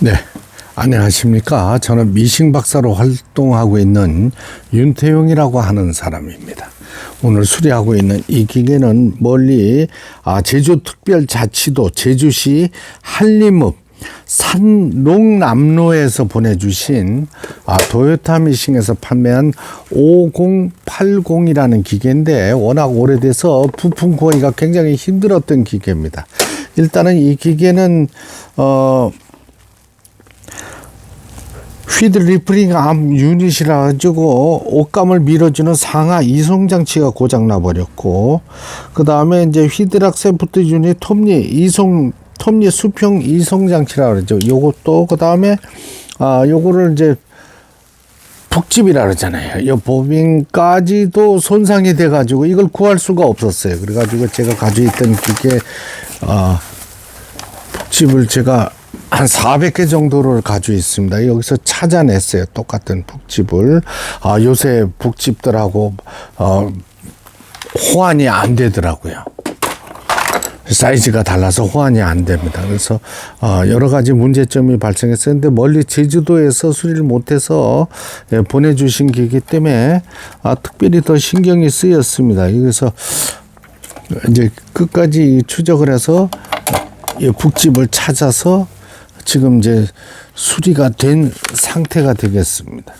네. 안녕하십니까. 저는 미싱 박사로 활동하고 있는 윤태용이라고 하는 사람입니다. 오늘 수리하고 있는 이 기계는 멀리 아, 제주특별자치도 제주시 한림읍 산롱남로에서 보내주신 아, 도요타 미싱에서 판매한 5080이라는 기계인데 워낙 오래돼서 부품 구하기가 굉장히 힘들었던 기계입니다. 일단은 이 기계는 어 휘드 리프링 암 유닛이라 가지고 옷감을 밀어주는 상하 이송 장치가 고장 나 버렸고 그 다음에 이제 휘드락 세프트 유닛 톱니 이송 톱니 수평 이송 장치라 그러죠. 요것도 그 다음에 아 요거를 이제 북집이라 그러잖아요. 이 보빙까지도 손상이 돼 가지고 이걸 구할 수가 없었어요. 그래 가지고 제가 가지고 있던 기계 어, 북집을 제가 한 400개 정도를 가지고 있습니다. 여기서 찾아냈어요. 똑같은 북집을. 아, 요새 북집들하고, 어, 호환이 안 되더라고요. 사이즈가 달라서 호환이 안 됩니다. 그래서 어, 여러 가지 문제점이 발생했었는데 멀리 제주도에서 수리를 못해서 예, 보내주신 기기 때문에 아, 특별히 더 신경이 쓰였습니다. 그래서 이제 끝까지 추적을 해서 이 북집을 찾아서 지금 이제 수리가 된 상태가 되겠습니다.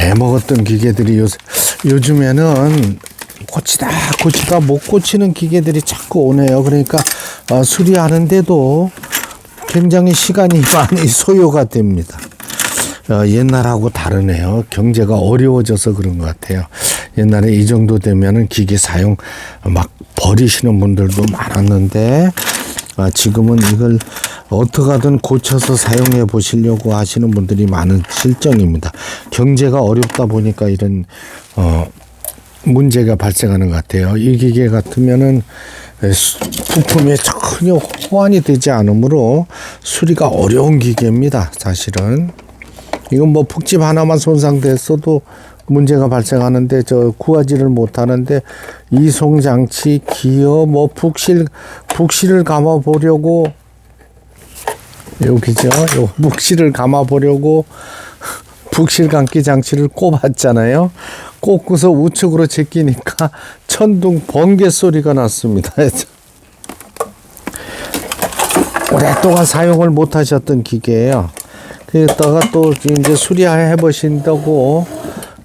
애 먹었던 기계들이 요새, 요즘에는 고치다 고치다 못 고치는 기계들이 자꾸 오네요. 그러니까 어, 수리하는데도 굉장히 시간이 많이 소요가 됩니다. 어, 옛날하고 다르네요. 경제가 어려워져서 그런 것 같아요. 옛날에 이 정도 되면은 기계 사용 막 버리시는 분들도 많았는데 아, 지금은 이걸 어떻게 하든 고쳐서 사용해 보시려고 하시는 분들이 많은 실정입니다. 경제가 어렵다 보니까 이런 어 문제가 발생하는 것 같아요. 이 기계 같으면은 수- 부품에 전혀 호환이 되지 않으므로 수리가 어려운 기계입니다. 사실은 이건 뭐 북집 하나만 손상됐어도 문제가 발생하는데 저 구하지를 못하는데 이송 장치 기어 뭐 북실 북실을 감아 보려고 여기죠. 요 북실을 감아 보려고 북실 감기 장치를 꼽았잖아요. 꼽고서 우측으로 제끼니까 천둥 번개 소리가 났습니다. 오랫동안 사용을 못 하셨던 기계예요. 그랬다가 또 이제 수리해 보신다고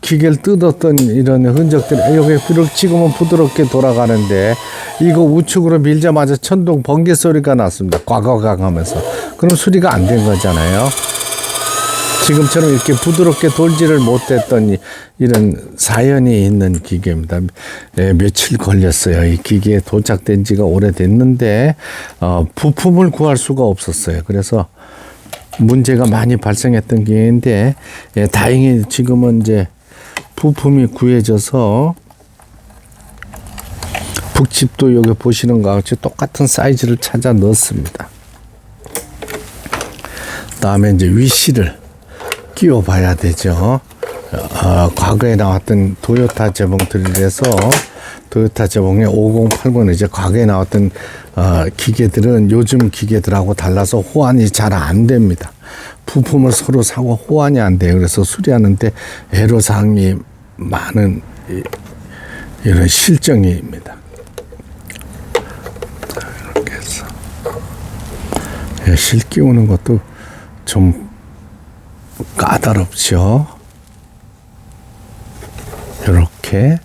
기계를 뜯었던 이런 흔적들 여기 지금은 부드럽게 돌아가는데 이거 우측으로 밀자마자 천둥 번개 소리가 났습니다. 꽉꽉꽉 하면서 그럼 수리가 안 된 거잖아요. 지금처럼 이렇게 부드럽게 돌지를 못했던 이- 이런 사연이 있는 기계입니다. 예, 며칠 걸렸어요. 이 기계에 도착된 지가 오래됐는데 어, 부품을 구할 수가 없었어요. 그래서 문제가 많이 발생했던 기계인데 예, 다행히 지금은 이제 부품이 구해져서 북집도 여기 보시는 것 같이 똑같은 사이즈를 찾아 넣었습니다. 다음에 이제 위시를 끼워 봐야 되죠. 어, 과거에 나왔던 도요타 재봉들에서 도요타 재봉의 5080은 이제 과거에 나왔던 어, 기계들은 요즘 기계들하고 달라서 호환이 잘 안 됩니다. 부품을 서로 사고 호환이 안 돼요. 그래서 수리하는데 애로사항이 많은 이- 이런 실정입니다. 이렇게 해서 예, 실 끼우는 것도 좀 까다롭죠. 요렇게,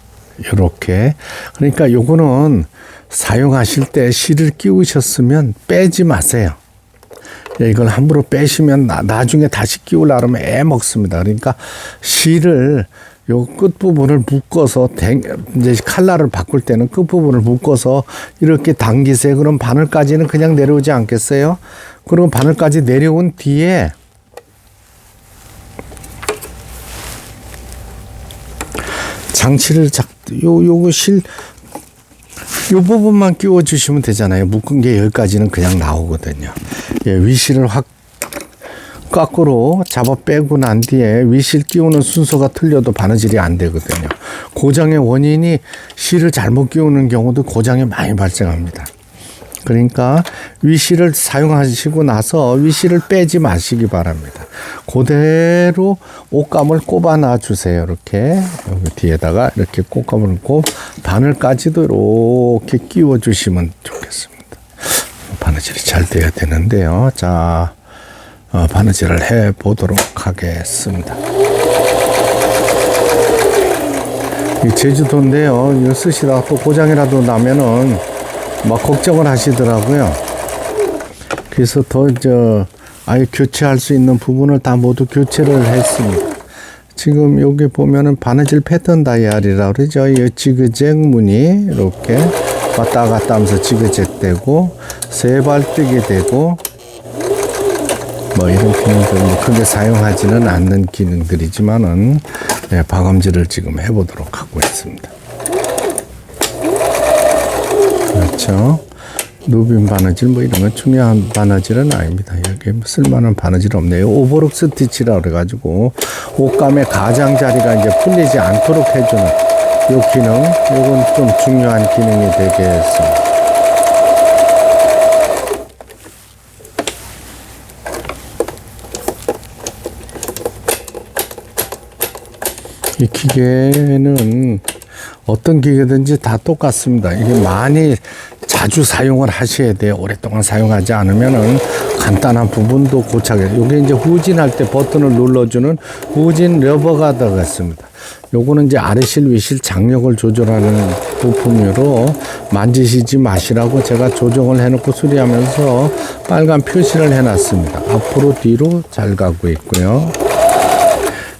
요렇게. 그러니까 요거는 사용하실 때 실을 끼우셨으면 빼지 마세요. 예, 이걸 함부로 빼시면 나, 나중에 다시 끼우려면 애 먹습니다. 그러니까 실을 요 끝부분을 묶어서 댕, 이제 칼날을 바꿀 때는 끝부분을 묶어서 이렇게 당기세요. 그럼 바늘까지는 그냥 내려오지 않겠어요? 그리고 바늘까지 내려온 뒤에 장치를 작, 요, 요거 실, 요 부분만 끼워 주시면 되잖아요. 묶은 게 여기까지는 그냥 나오거든요. 예, 위실을 확 거꾸로 잡아 빼고 난 뒤에 위실 끼우는 순서가 틀려도 바느질이 안 되거든요. 고장의 원인이 실을 잘못 끼우는 경우도 고장이 많이 발생합니다. 그러니까 위실을 사용하시고 나서 위실을 빼지 마시기 바랍니다. 그대로 옷감을 꼽아 놔 주세요. 이렇게 여기 뒤에다가 이렇게 꽃감을 꼽 바늘까지도 이렇게 끼워 주시면 좋겠습니다. 바느질이 잘 돼야 되는데요. 자, 어, 바느질을 해 보도록 하겠습니다. 이 제주도인데요. 이거 쓰시다가 또 고장이라도 나면은 막 걱정을 하시더라고요. 그래서 더 저 아예 교체할 수 있는 부분을 다 모두 교체를 했습니다. 지금 여기 보면은 바느질 패턴 다이얼이라고 그러죠. 이 지그잭 무늬 이렇게 왔다 갔다 하면서 지그잭 되고 세발뜨기 되고 뭐 이런 기능들 뭐 크게 사용하지는 않는 기능들이지만은 네, 박음질을 지금 해보도록 하고 있습니다. 그렇죠. 누빈 바느질 뭐 이런 건 중요한 바느질은 아닙니다. 여기 뭐 쓸만한 바느질 없네요. 오버룩 스티치라 그래가지고 옷감의 가장자리가 이제 풀리지 않도록 해주는 요 기능, 요건 좀 중요한 기능이 되겠습니다. 이 기계는 어떤 기계든지 다 똑같습니다. 이게 많이 자주 사용을 하셔야 돼요. 오랫동안 사용하지 않으면은 간단한 부분도 고착해. 요게 이제 후진할 때 버튼을 눌러주는 후진 러버가 들어갔습니다. 요거는 이제 아래실 위실 장력을 조절하는 부품으로 만지시지 마시라고 제가 조정을 해놓고 수리하면서 빨간 표시를 해놨습니다. 앞으로 뒤로 잘 가고 있고요.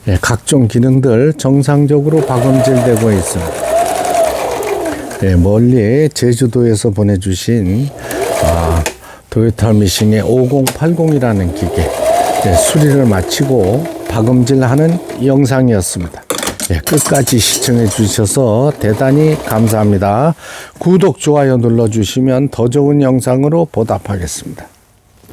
예, 각종 기능들 정상적으로 박음질되고 있습니다. 예, 멀리 제주도에서 보내주신 아, 도요타 미싱의 5080이라는 기계 예, 수리를 마치고 박음질하는 영상이었습니다. 예, 끝까지 시청해 주셔서 대단히 감사합니다. 구독, 좋아요 눌러주시면 더 좋은 영상으로 보답하겠습니다.